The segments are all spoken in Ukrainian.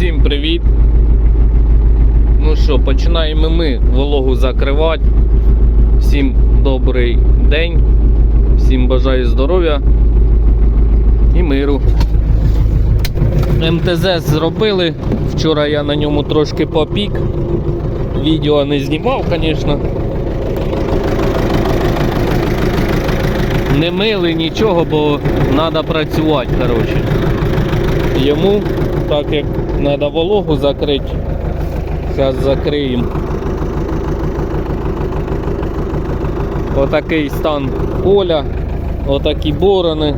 Всім привіт! Ну що, починаємо ми вологу закривати. Всім добрий день, всім бажаю здоров'я і миру. МТЗ зробили. Вчора я на ньому трошки попік. Відео не знімав, звісно. Не мили нічого, бо треба працювати, коротше. Йому, так як треба вологу закрити, зараз закриємо. Отакий стан поля, отакі борони.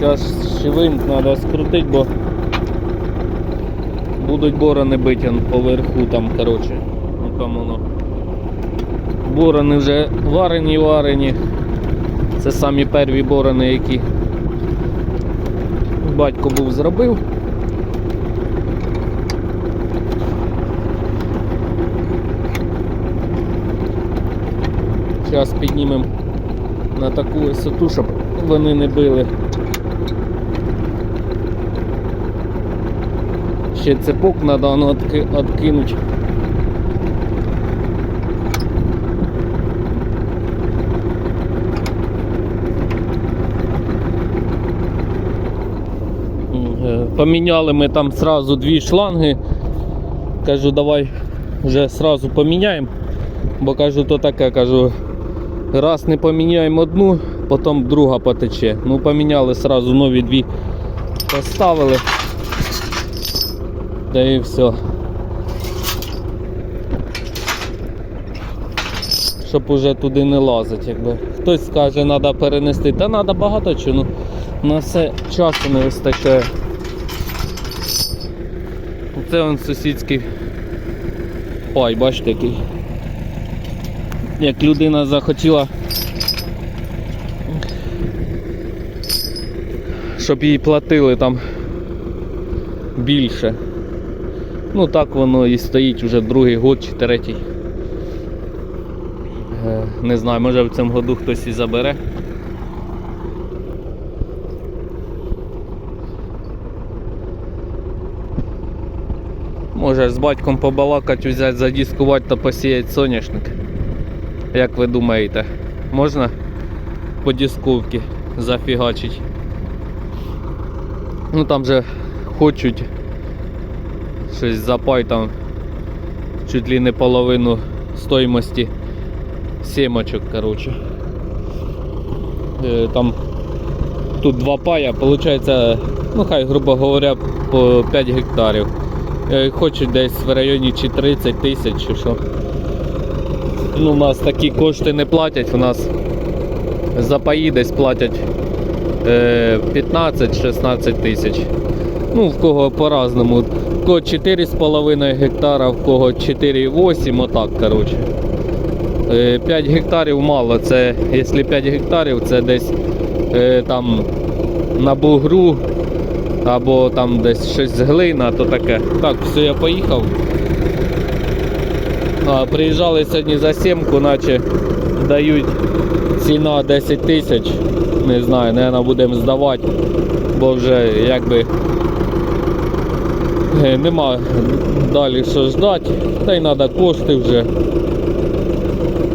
Зараз шивинт треба скрутити, бо будуть борони биті поверху там, коротше. Ну там воно. Борони вже варені, варені. Це самі перві борони, які батько був зробив. Зараз піднімемо на таку висоту, щоб вони не били. Ще цепок треба ну, відкинути. Е, Поміняли ми там сразу дві шланги. Кажу, давай вже сразу поміняємо. Бо кажу, то таке, кажу, раз не поміняємо одну, потім друга потече. Ну поміняли сразу нові дві поставили. Та і все. Щоб уже туди не лазити, якби. Хтось скаже, треба перенести. Та треба багато чого. Ну, на все часу не вистачає. Це он сусідський пай, бачите який. Як людина захотіла, щоб їй платили там більше. Ну так воно і стоїть вже другий год чи третій. Е, Не знаю, може в цьому году хтось і забере. Може з батьком побалакати, взяти, задіскувати та посіяти соняшник. Як ви думаєте, можна по дисковці зафігачити? Ну там же хочуть щось запай там чуть ли не половину стоїмості сімочок, коротше. Е, Там тут два пая, виходить, ну хай, грубо говоря, по 5 гектарів. Е, Хочуть десь в районі чи 30 тисяч чи що. Ну, у нас такі кошти не платять, у нас за паї десь платять е, 15-16 тисяч. Ну, в кого по-разному. В кого 4,5 гектара, в кого 4,8, отак, коротше. Е, 5 гектарів мало, це, якщо 5 гектарів, це десь е, там на бугру або там десь щось глина, то таке. Так, все, я поїхав. А, приїжджали сьогодні за сімку, наче дають ціна 10 тисяч. Не знаю, наверное, будемо здавати, бо вже якби е, нема далі що ждати, та й треба кошти вже.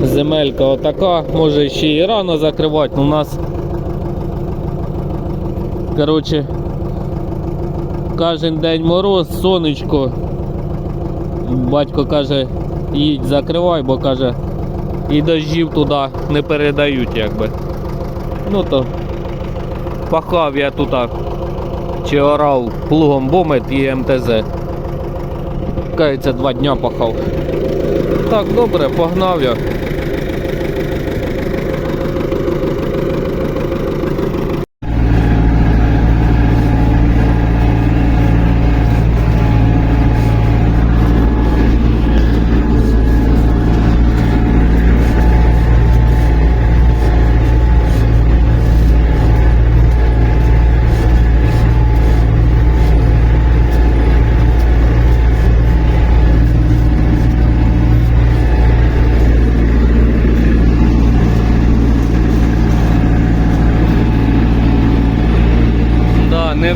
Земелька отака, може ще і рано закривати, але у нас коротше кожен день мороз, сонечко. Батько каже, їдь закривай, бо каже, і дощів туди не передають якби. Ну то пахав я тут чи орав плугом бомет і МТЗ. Кається два дня пахав. Так, добре, погнав я.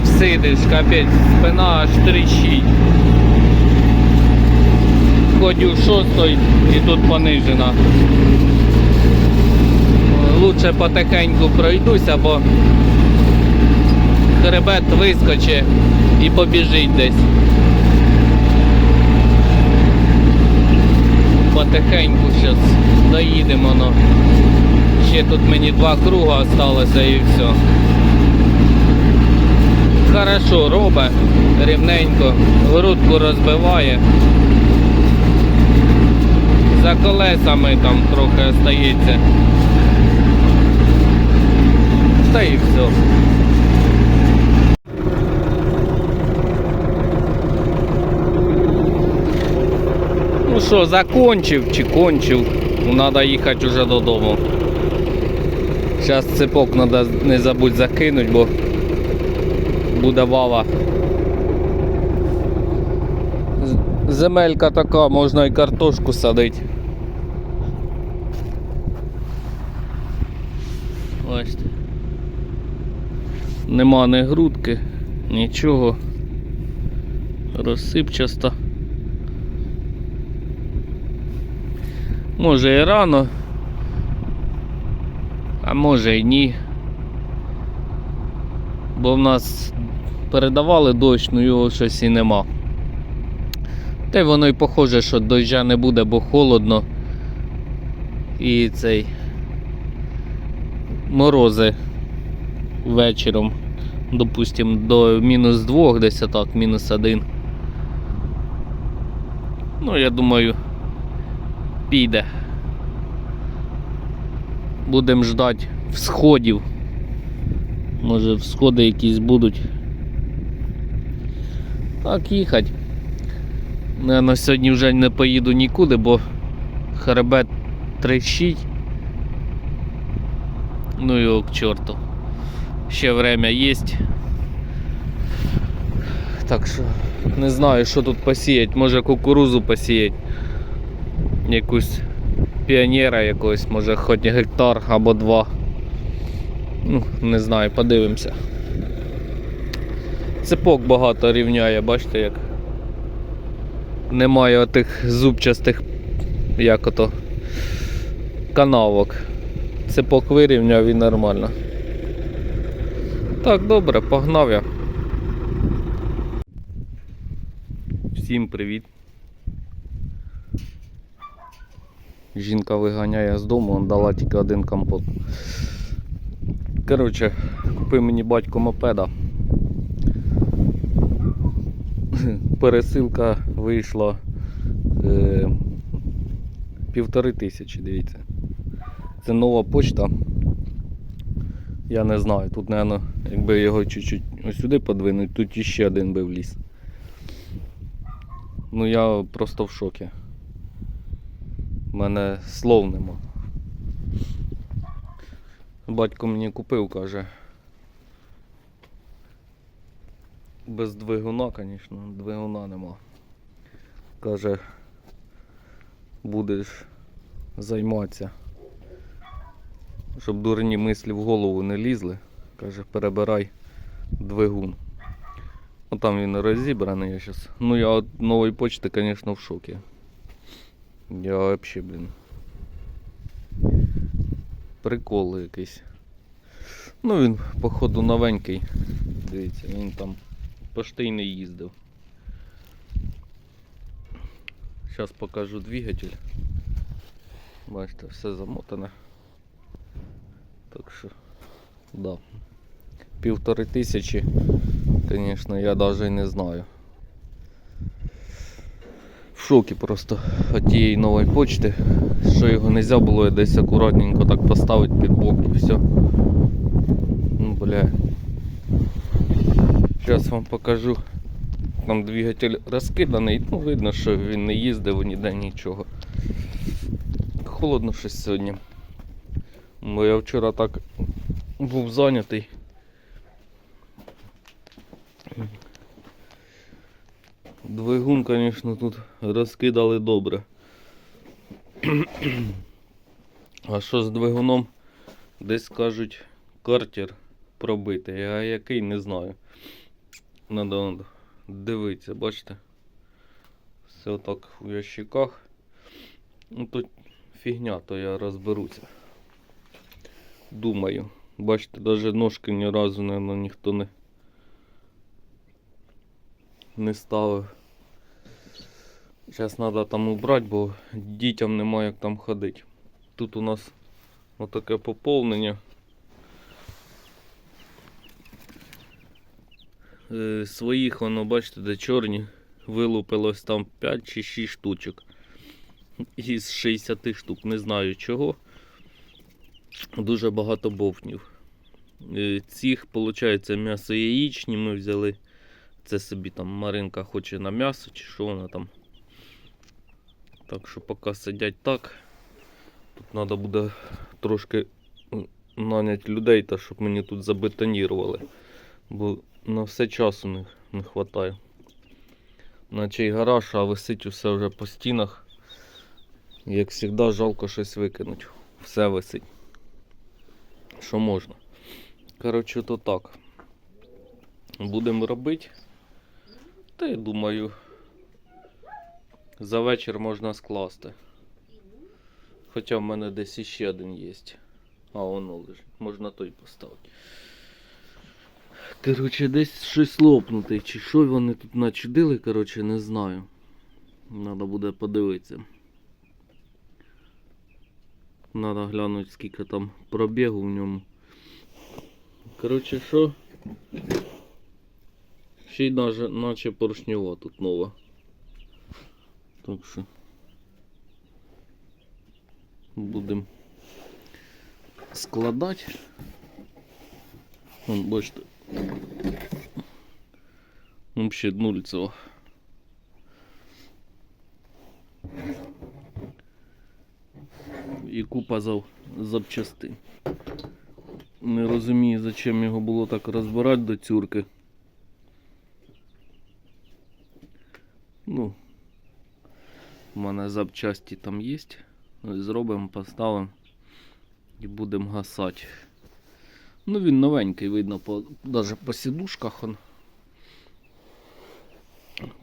Не всидиш, капець, спина аж тріщить. Ходю шостої і тут понижена. Лучше потихеньку пройдуся, бо хребет вискоче і побіжить десь. Потихеньку зараз доїдемо. Ну. Ще тут мені два круга осталося і все. Хорошо робить, рівненько, грудку розбиває. За колесами там трохи остається. Та і все. Ну що, закончив чи кончив, треба їхати вже додому. Зараз цепок треба не забудь закинути, бо буде вава. Земелька така, можна і картошку садити. Бачите. Нема ні грудки, нічого. Розсипчаста. Може і рано, а може і ні. Бо в нас передавали дощ, ну його щось і нема. Та й воно й похоже, що доща не буде, бо холодно. І цей морози вечором, допустим, до мінус 2, десь так, мінус 1. Ну, я думаю, піде. Будемо ждати всходів. Може всходи якісь будуть. Так, їхати. Наверно, сьогодні вже не поїду нікуди, бо хребет трещить. Ну його к чорту. Ще время є. Так що не знаю, що тут посіять. Може кукурузу посіять. Якусь піонера якогось, може хоч гектар або два. Ну, не знаю, подивимося. Цепок багато рівняє, бачите як. Немає отих зубчастих, як ото, канавок. Цепок вирівняв і нормально. Так, добре, погнав я. Всім привіт. Жінка виганяє з дому, дала тільки один компот. Коротше, купив мені батько мопеда. Пересилка вийшла е, півтори тисячі, дивіться. Це нова почта. Я не знаю, тут, мабуть, якби його чуть-чуть ось сюди подвинуть, тут іще один би вліз. Ну я просто в шокі. У мене слов нема. Батько мені купив, каже. Без двигуна, звісно, двигуна нема. Каже, будеш займатися. Щоб дурні мислі в голову не лізли. Каже, перебирай двигун. Ну там він розібраний я зараз. Ну я от нової почти, звісно, в шокі. Я вообще, блін. Прикол якийсь. Ну він, походу, новенький. Дивіться, він там поштийний їздив. Зараз покажу двигатель. Бачите, все замотане. Так що, да. Півтори тисячі, звісно, я навіть не знаю. Шокі просто від тієї нової почти, що його не можна було десь акуратненько так поставити під бок і все. Ну, бля. Зараз вам покажу. Там двигатель розкиданий, ну видно, що він не їздив ніде нічого. Холодно щось сьогодні. Бо я вчора так був зайнятий. Двигун, звісно, тут розкидали добре. А що з двигуном? Десь кажуть картер пробитий, а який не знаю. Надо, дивитися, бачите? Все отак у ящиках. Ну тут фігня, то я розберуся. Думаю. Бачите, навіть ножки ні разу, наверное, ніхто не, не ставив. Зараз треба там убрати, бо дітям немає як там ходити. Тут у нас отаке поповнення. Е, своїх воно, бачите, де чорні, вилупилось там 5 чи 6 штучок. Із 60 штук, не знаю чого. Дуже багато бовтнів. Е, Цих, виходить, м'ясо яєчні ми взяли. Це собі там Маринка хоче на м'ясо, чи що вона там. Так що поки сидять так. Тут треба буде трошки наняти людей, та щоб мені тут забетонірували. Бо на все часу не, не вистачає. Наче й гараж, а висить усе вже по стінах. Як завжди, жалко щось викинуть. Все висить. Що можна. Коротше, то так. Будемо робити. Та я думаю, за вечір можна скласти. Хоча в мене десь іще один є. А воно лежить. Можна той поставити. Коротше, десь щось лопнути. Чи що вони тут начудили, коротше, не знаю. Надо буде подивитися. Надо глянути, скільки там пробігу в ньому. Коротше, що? Ще й наче поршнева тут нова. Так що. Будемо складати. Вон, бачите. Вообще нульцево. І купа зав... запчастин. Не розумію, зачем його було так розбирати до цюрки. Ну, у мене запчасті там є. Зробимо, поставимо і будемо гасати. Ну він новенький, видно, по, даже по сідушках он.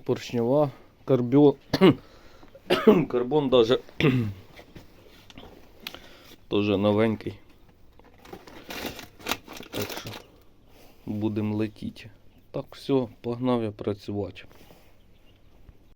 Поршнева, карбіон. Карбон даже тоже новенький. Так що будемо летіти. Так, все, погнав я працювати.